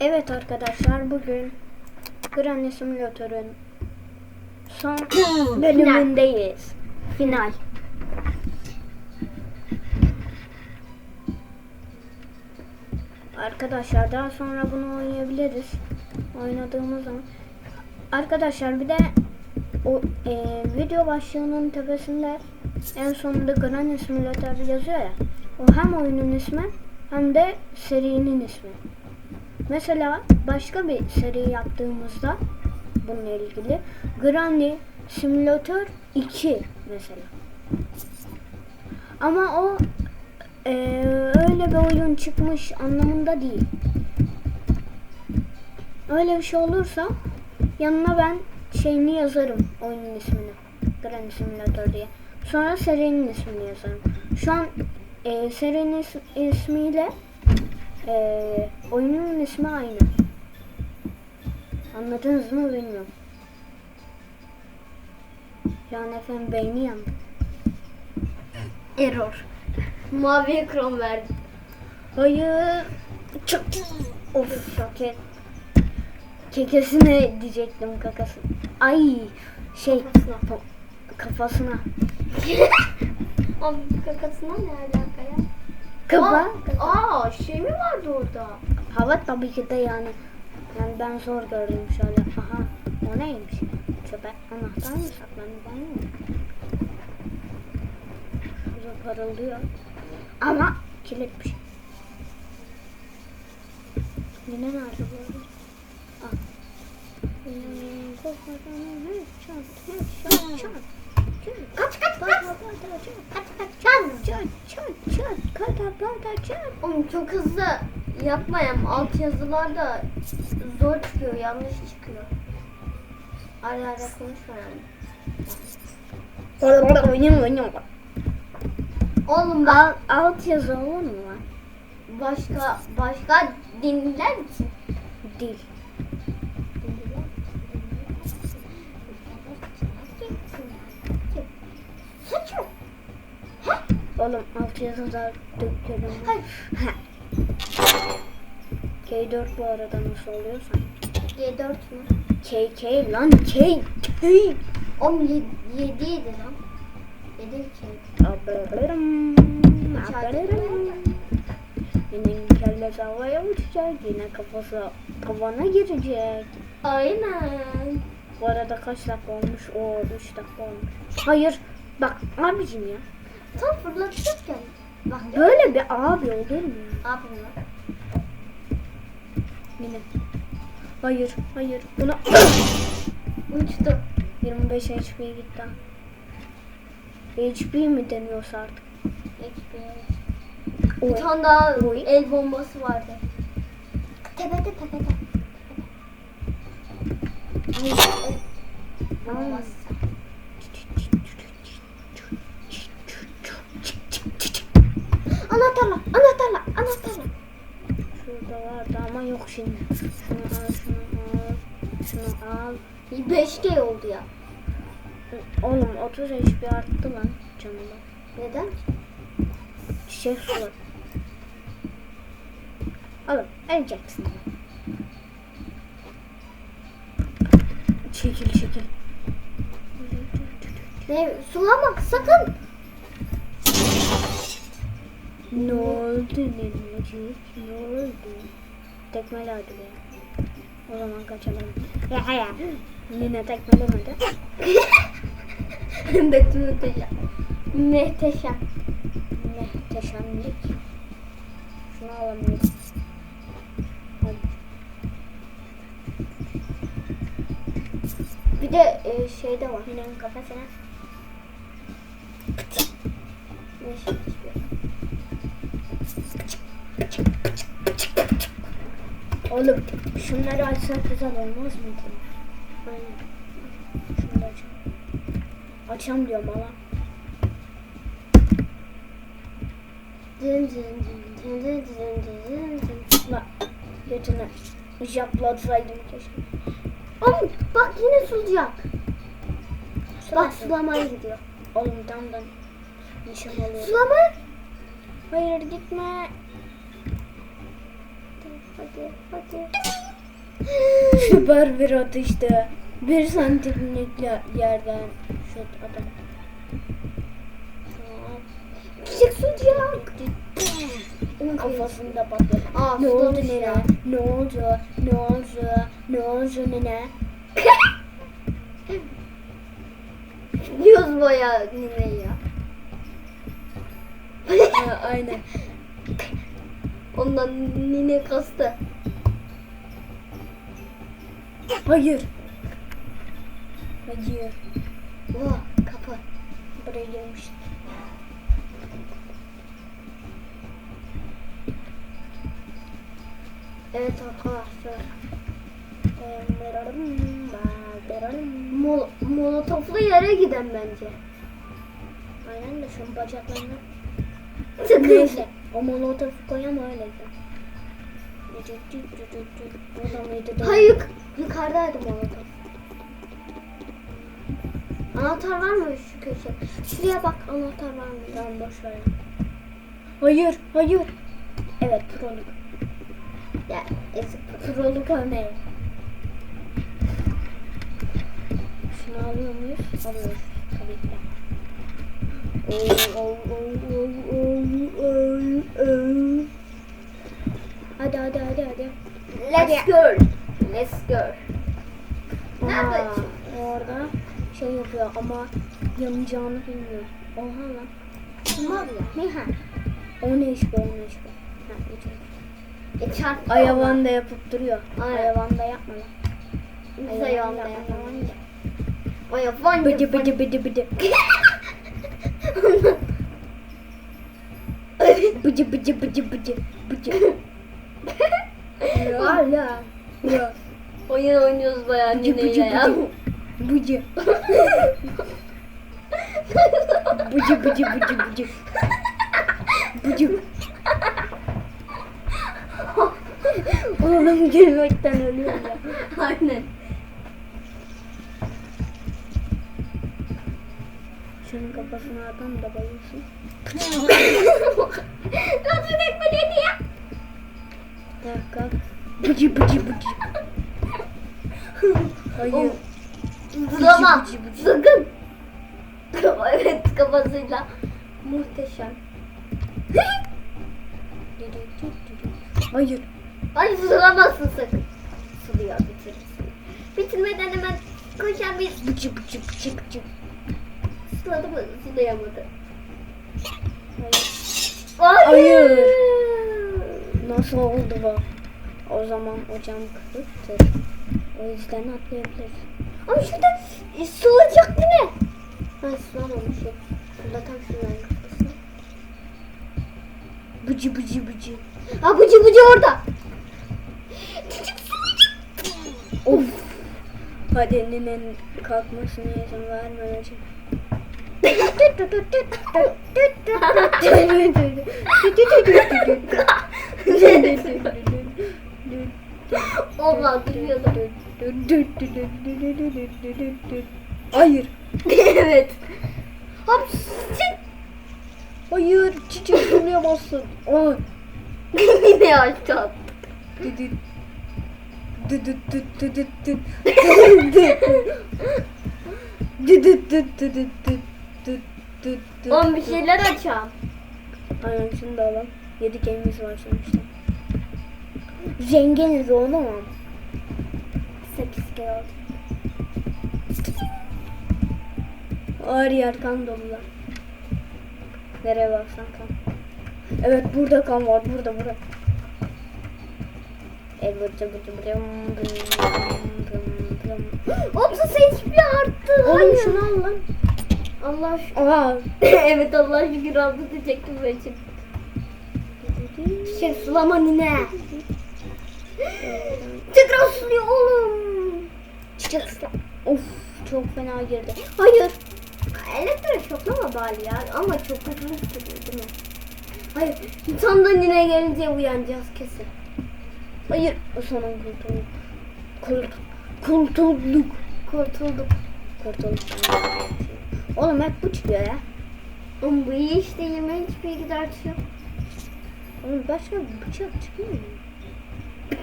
Evet arkadaşlar bugün Granny Simulator'ın son bölümündeyiz. Final. Arkadaşlar daha sonra bunu oynayabiliriz. Oynadığımız zaman. Arkadaşlar bir de o e, video başlığının tepesinde en sonunda Granny Simulator yazıyor ya. O hem oyunun ismi hem de serinin ismi. Mesela başka bir seri yaptığımızda bununla ilgili Granny Simulator 2 mesela. Ama o eee, öyle bir oyun çıkmış anlamında değil. Öyle bir şey olursa yanına ben şeyini yazarım oyunun ismini. Granny Simulator diye. Sonra serinin ismini yazarım. Şu an eee serinin is- ismiyle ee, oyunun ismi aynı. Anladınız mı bilmiyorum. Can efendim beyni yandı. Error. Mavi ekran verdi. Hayır. Çok. Of şoket. Kekesine diyecektim kakası. Ay şey Kafasına. kafasına. Abi kakasına ne alaka Kafa. Aa, aa, şey mi vardı orada? Hava tabii ki de yani. Yani ben zor gördüm şöyle. Aha o neymiş? Çöpe anahtar mı saklandı ben mi? Şurada parıldıyor. Ama kilitmiş. Yine nerede bu? Ah. Kaç kaç kaç. Kaç kaç çan çan çan çan kata kata çan. Oğlum çok hızlı yapmayayım. Alt yazılarda zor çıkıyor, yanlış çıkıyor. Ara ara konuşma yani. Oynayalım oynayalım. Oğlum bak Alt, yazı olur mu başka başka dinler misin? Dil. Oğlum alt yazıda döküyorum. Hayır. K4 bu arada nasıl oluyorsa. G4 mü? KK lan K. K. Oğlum 7 yedi lan. 7 ki. Abarırım. Abarırım. Yine kellesi havaya uçacak. Yine kafası tavana girecek. Aynen. Bu arada kaç dakika olmuş? O 3 dakika olmuş. Hayır. Bak abicim ya. Tam fırlatacakken. Bak Böyle bir abi olur mu? Abim var. Yine. Hayır, hayır. Buna Uçtu. 25 HP gitti. HP mi deniyorsa artık? HP. Bir tane daha Oy. el bombası vardı. Tepede tepede. Ay, el bombası. Anahtarla, anahtarla, anahtarla. Şurada vardı ama yok şimdi. Şunu al, şunu al. Şunu al. 5G oldu ya. Oğlum 30 HP arttı lan canıma. Neden? Çiçek sular. Oğlum öleceksin. Çekil çekil. Ne? Sulama sakın. Ne oldu nenecik? Ne oldu? Tekmele hadi be. O zaman kaçalım. Ya ya. Nene tekmelemedi. Muhteşem. Muhteşem. Muhteşemlik. Şunu alamıyorum. Bir de e, şey de var. Nenenin kafasına. Ne Oğlum şunları açsak güzel olmaz mıydı? Aynen. Da açalım. Açam diyorum ama. Dın dın dın dın dın dın dın dın. Götüne japlatsaydım keşke. Oğlum bak yine sulacak. Bak sulamaya gidiyor. Oğlum damdan nişan alıyorum. Sulama. Hayır gitme. Hadi. Süper bir atıştı. Bir santimlik yerden şut adam. Küçük sucuk. Kafasında patladı. Aa, Ne oldu sulamış nene? Ne oldu? Ne oldu? Ne oldu nene? Diyoruz baya nine ya. Aynen. Ondan nine kastı. Hayır. Hayır. Vah kapı. Buraya gelmişti. Evet arkadaşlar. Aynen Mol molotoflu yere giden bence. de şunun bacaklarına. Sakın. O molotofu koyama öyle. Mıydı? Hayır yuk yukarıdaydı molotof. Anahtar var mı şu köşe? Şuraya bak anahtar var mı? Tamam boş ver. Hayır, hayır. Evet, proluk. Ya ezik. Proluk örneği. Şunu alıyor muyuz? Alıyoruz. Tabii ki Hadi hadi hadi hadi. Let's go. Let's go. Aha, açıyor? orada şey yapıyor ama yanacağını bilmiyor. Oha lan. Kim var ya? Ne ha? O ne iş be o ne iş be. Ha. E çarptı Ayavan da yapıp duruyor. Aynen. Ayavan da yapma lan. Biz ayağında yapamayız. Ayavan Bıdı bıdı bıdı bıdı. Bıdı bıdı bıdı bıdı. Bıdı. Var ya. Ya. Oyun oynuyoruz bayağı Bıcı, bıcı, nineyle ya. bıcı. Bıcı bıcı bıcı bıcı. Bıcı. Oğlum gülmekten ölüyorum ya. Aynen. Şunun kafasına atam da bayılsın. Nasıl tek dedi ya? Kalk kalk. Bıcı bıcı bıcı. Hayır. Bıcı. Sakın. evet kafasıyla. Muhteşem. Hayır. Ay sulamazsın sakın. Suluyor bitirirsin. Bitirmeden hemen koşan bir Bıcı bıcı bıcı bıcı. Suladı mı? Sulayamadı. Hayır. Hayır. Nasıl oldu bu? O zaman o cam kırıktır. O yüzden atlayabiliriz. Ama şurada e, sulacak değil mi? Ha sulamamışım. Şurada tam şunların kafası. Bıcı bıcı bıcı. Ha bıcı bıcı orada. Küçük sulacak. Of. Hadi nenenin kalkmasına izin vermeyeceğim. Allah duruyordu. Hayır. evet. Çık. Hayır. Çiçek sulayamazsın. Aa. Yine aşağı. Düdüt. Düt. Oğlum bir şeyler açam. Aynen şunu da alalım. Yedi game'imiz var sonuçta. Zenginiz oğlum. Sekiz kere aldım. Her yer kan dolu lan. Nereye baksan kan. Evet burada kan var. Burada burada. Oğlum seçme arttı. Oğlum şunu al lan. Allah şükür. Evet Allah şükür aldı diyecektim ben şimdi. Şey sulama nine. Tekrar suluyor oğlum. Çiçek. Of çok fena girdi. Hayır. Elektrik şoklama bari ya ama çok hızlı sürüyor değil mi? Hayır. Tam da nine gelince uyanacağız kesin. Hayır. Sonun kurtulduk. Kurt, kurtulduk. Kurtulduk. Kurtulduk. Oğlum hep bu çıkıyor ya. Oğlum bu iyi işte yemeğin hiçbir gider yok. Oğlum başka bıçak çıkmıyor mu?